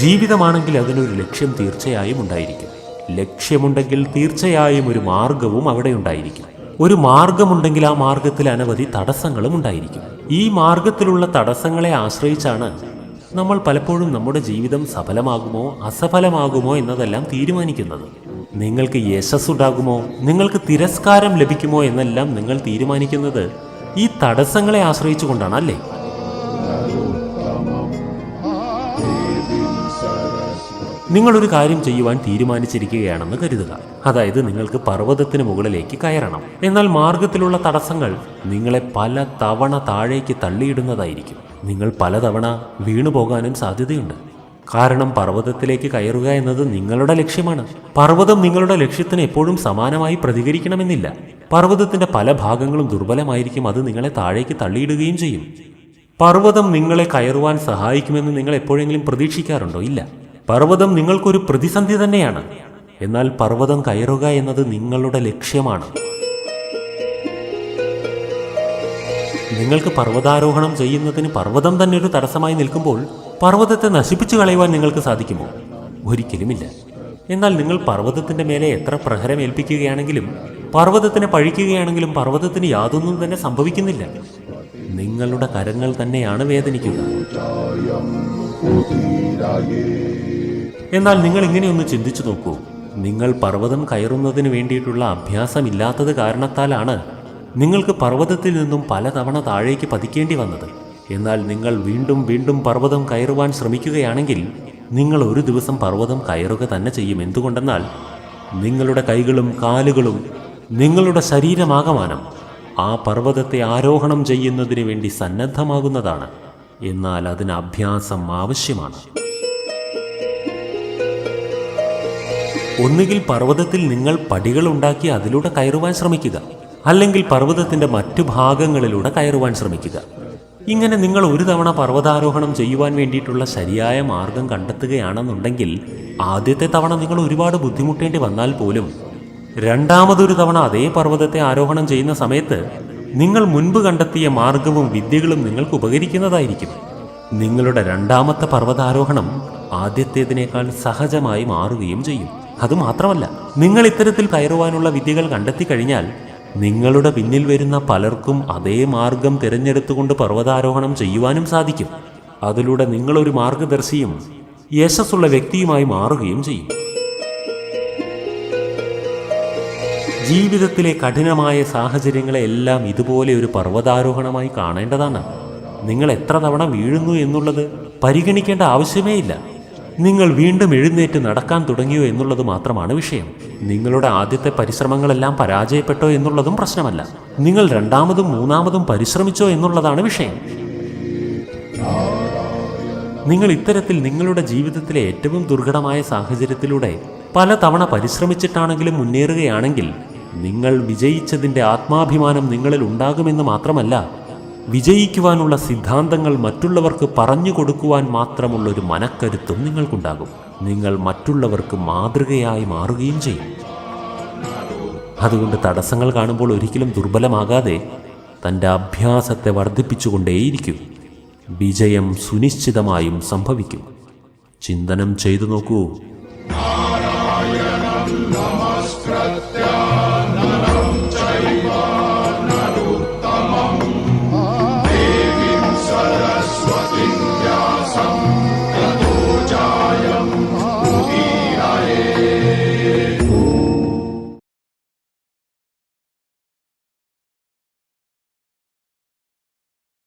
ജീവിതമാണെങ്കിൽ അതിനൊരു ലക്ഷ്യം തീർച്ചയായും ഉണ്ടായിരിക്കും. ലക്ഷ്യമുണ്ടെങ്കിൽ തീർച്ചയായും ഒരു മാർഗവും അവിടെ ഉണ്ടായിരിക്കും. ഒരു മാർഗമുണ്ടെങ്കിൽ ആ മാർഗത്തിൽ അനവധി തടസ്സങ്ങളും ഉണ്ടായിരിക്കും. ഈ മാർഗത്തിലുള്ള തടസ്സങ്ങളെ ആശ്രയിച്ചാണ് നമ്മൾ പലപ്പോഴും നമ്മുടെ ജീവിതം സഫലമാകുമോ അസഫലമാകുമോ എന്നതെല്ലാം തീരുമാനിക്കുന്നത്. നിങ്ങൾക്ക് യശസ്സുണ്ടാകുമോ നിങ്ങൾക്ക് തിരസ്കാരം ലഭിക്കുമോ എന്നെല്ലാം നിങ്ങൾ തീരുമാനിക്കുന്നത് ഈ തടസ്സങ്ങളെ ആശ്രയിച്ചുകൊണ്ടാണ് അല്ലേ? നിങ്ങളൊരു കാര്യം ചെയ്യുവാൻ തീരുമാനിച്ചിരിക്കുകയാണെന്ന് കരുതുക. അതായത് നിങ്ങൾക്ക് പർവതത്തിന് മുകളിലേക്ക് കയറണം. എന്നാൽ മാർഗത്തിലുള്ള തടസ്സങ്ങൾ നിങ്ങളെ പല തവണ താഴേക്ക് തള്ളിയിടുന്നതായിരിക്കും. നിങ്ങൾ പലതവണ വീണു പോകാനും സാധ്യതയുണ്ട്. കാരണം പർവതത്തിലേക്ക് കയറുക എന്നത് നിങ്ങളുടെ ലക്ഷ്യമാണ്. പർവതം നിങ്ങളുടെ ലക്ഷ്യത്തിന് എപ്പോഴും സമാനമായി പ്രതികരിക്കണമെന്നില്ല. പർവതത്തിന്റെ പല ഭാഗങ്ങളും ദുർബലമായിരിക്കും അത് നിങ്ങളെ താഴേക്ക് തള്ളിയിടുകയും ചെയ്യും. പർവതം നിങ്ങളെ കയറുവാൻ സഹായിക്കുമെന്ന് നിങ്ങൾ എപ്പോഴെങ്കിലും പ്രതീക്ഷിക്കാറുണ്ടോ? ഇല്ല. പർവതം നിങ്ങൾക്കൊരു പ്രതിസന്ധി തന്നെയാണ്. എന്നാൽ പർവതം കയറുക എന്നത് നിങ്ങളുടെ ലക്ഷ്യമാണ്. നിങ്ങൾക്ക് പർവതാരോഹണം ചെയ്യുന്നതിന് പർവതം തന്നെ ഒരു തടസ്സമായി നിൽക്കുമ്പോൾ പർവതത്തെ നശിപ്പിച്ചു കളയുവാൻ നിങ്ങൾക്ക് സാധിക്കുമോ? ഒരിക്കലുമില്ല. എന്നാൽ നിങ്ങൾ പർവതത്തിന്റെ മേലെ എത്ര പ്രഹരം ഏൽപ്പിക്കുകയാണെങ്കിലും പർവതത്തിനെ പഴിക്കുകയാണെങ്കിലും പർവതത്തിന് യാതൊന്നും തന്നെ സംഭവിക്കുന്നില്ല. നിങ്ങളുടെ കരങ്ങൾ തന്നെയാണ് വേദനിക്കുക. എന്നാൽ നിങ്ങൾ ഇങ്ങനെയൊന്ന് ചിന്തിച്ചു നോക്കൂ. നിങ്ങൾ പർവതം കയറുന്നതിന് വേണ്ടിയിട്ടുള്ള അഭ്യാസമില്ലാത്തത് കാരണത്താലാണ് നിങ്ങൾക്ക് പർവതത്തിൽ നിന്നും പലതവണ താഴേക്ക് പതിക്കേണ്ടി വന്നത്. എന്നാൽ നിങ്ങൾ വീണ്ടും വീണ്ടും പർവതം കയറുവാൻ ശ്രമിക്കുകയാണെങ്കിൽ നിങ്ങൾ ഒരു ദിവസം പർവതം കയറുക തന്നെ ചെയ്യും. എന്തുകൊണ്ടെന്നാൽ നിങ്ങളുടെ കൈകളും കാലുകളും നിങ്ങളുടെ ശരീരമാകമാനം ആ പർവതത്തെ ആരോഹണം ചെയ്യുന്നതിന് വേണ്ടി സന്നദ്ധമാകുന്നതാണ്. എന്നാൽ അതിന് അഭ്യാസം ആവശ്യമാണ്. ഒന്നുകിൽ പർവതത്തിൽ നിങ്ങൾ പടികൾ ഉണ്ടാക്കി അതിലൂടെ കയറുവാൻ ശ്രമിക്കുക. അല്ലെങ്കിൽ പർവതത്തിന്റെ മറ്റു ഭാഗങ്ങളിലൂടെ കയറുവാൻ ശ്രമിക്കുക. ഇങ്ങനെ നിങ്ങൾ ഒരു തവണ പർവതാരോഹണം ചെയ്യുവാൻ വേണ്ടിയിട്ടുള്ള ശരിയായ മാർഗം കണ്ടെത്തുകയാണെന്നുണ്ടെങ്കിൽ ആദ്യത്തെ തവണ നിങ്ങൾ ഒരുപാട് ബുദ്ധിമുട്ടേണ്ടി വന്നാൽ പോലും രണ്ടാമതൊരു തവണ അതേ പർവതത്തെ ആരോഹണം ചെയ്യുന്ന സമയത്ത് നിങ്ങൾ മുൻപ് കണ്ടെത്തിയ മാർഗവും വിദ്യകളും നിങ്ങൾക്ക് ഉപകരിക്കുന്നതായിരിക്കും. നിങ്ങളുടെ രണ്ടാമത്തെ പർവതാരോഹണം ആദ്യത്തേതിനേക്കാൾ സഹജമായി മാറുകയും ചെയ്യും. അതുമാത്രമല്ല നിങ്ങൾ ഇത്തരത്തിൽ കയറുവാനുള്ള വിദ്യകൾ കണ്ടെത്തി കഴിഞ്ഞാൽ നിങ്ങളുടെ പിന്നിൽ വരുന്ന പലർക്കും അതേ മാർഗം തിരഞ്ഞെടുത്തുകൊണ്ട് പർവതാരോഹണം ചെയ്യുവാനും സാധിക്കും. അതിലൂടെ നിങ്ങളൊരു മാർഗദർശിയും യശസ്സുള്ള വ്യക്തിയുമായി മാറുകയും ചെയ്യും. ജീവിതത്തിലെ കഠിനമായ സാഹചര്യങ്ങളെ എല്ലാം ഇതുപോലെ ഒരു പർവതാരോഹണമായി കാണേണ്ടതാണ്. നിങ്ങൾ എത്ര തവണ വീഴുന്നു എന്നുള്ളത് പരിഗണിക്കേണ്ട ആവശ്യമേ ഇല്ല. നിങ്ങൾ വീണ്ടും എഴുന്നേറ്റ് നടക്കാൻ തുടങ്ങിയോ എന്നുള്ളത് മാത്രമാണ് വിഷയം. നിങ്ങളുടെ ആദ്യത്തെ പരിശ്രമങ്ങളെല്ലാം പരാജയപ്പെട്ടോ എന്നുള്ളതും പ്രശ്നമല്ല. നിങ്ങൾ രണ്ടാമതും മൂന്നാമതും പരിശ്രമിച്ചോ എന്നുള്ളതാണ് വിഷയം. നിങ്ങൾ ഇത്തരത്തിൽ നിങ്ങളുടെ ജീവിതത്തിലെ ഏറ്റവും ദുർഘടമായ സാഹചര്യത്തിലൂടെ പല തവണ പരിശ്രമിച്ചിട്ടാണെങ്കിലും മുന്നേറുകയാണെങ്കിൽ നിങ്ങൾ വിജയിച്ചതിന്റെ ആത്മാഭിമാനം നിങ്ങളിൽ ഉണ്ടാകുമെന്ന് മാത്രമല്ല വിജയിക്കുവാനുള്ള സിദ്ധാന്തങ്ങൾ മറ്റുള്ളവർക്ക് പറഞ്ഞു കൊടുക്കുവാൻ മാത്രമുള്ളൊരു മനക്കരുത്തും നിങ്ങൾക്കുണ്ടാകും. നിങ്ങൾ മറ്റുള്ളവർക്ക് മാതൃകയായി മാറുകയും ചെയ്യും. അതുകൊണ്ട് തടസ്സങ്ങൾ കാണുമ്പോൾ ഒരിക്കലും ദുർബലമാകാതെ തന്റെ അഭ്യാസത്തെ വർദ്ധിപ്പിച്ചുകൊണ്ടേയിരിക്കും. വിജയം സുനിശ്ചിതമായും സംഭവിക്കും. ചിന്തനം ചെയ്തു നോക്കൂ.